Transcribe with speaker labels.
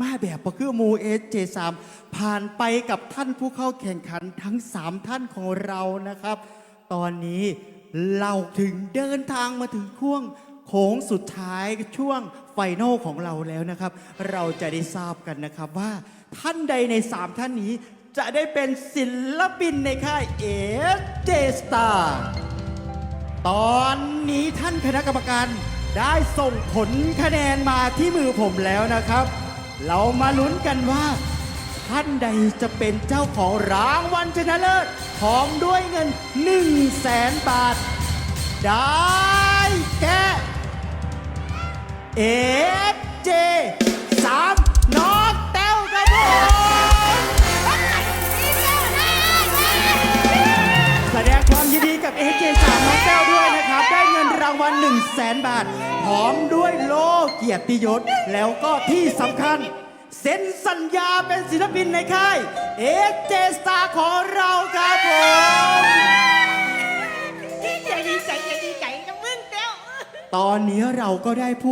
Speaker 1: มาแบบบ่คือมูเอสเจสามผ่านไปกับท่านผู้เข้าแข่งขันทั้ง 3 ท่านของเรานะครับ ตอนนี้เราถึงเดินทางมาถึงช่วงโค้งสุดท้ายช่วงไฟนอลของเราแล้วนะครับ เราจะได้ทราบกันนะครับว่าท่านใดใน 3 ท่านนี้จะได้เป็นศิลปินในค่ายเอสเจสตาตอนนี้ท่านคณะกรรมการได้ส่งผลคะแนนมาที่มือผมแล้วนะครับ เรามาลุ้นกันว่า ท่านใดจะเป็นเจ้าของรางวัลชนะเลิศพร้อมด้วยเงิน 1 0 0 0 0แสนบาท ได้แก่เอเจสามน้องแต้วครับผมแสดงความยินดีกับ AJ 3น้องแต้ 1 0 0 0 0แสนบาทพร้อมด้วยโล่เกียรติยศ แล้วก็ที่สำคัญ เซ็นสัญญาเป็นศิลปินในค่าย AJ Star ของเราครับผม
Speaker 2: ดีใจดีใจดีใจกับมึงเต้ว
Speaker 1: ตอนนี้เราก็ได้ผู้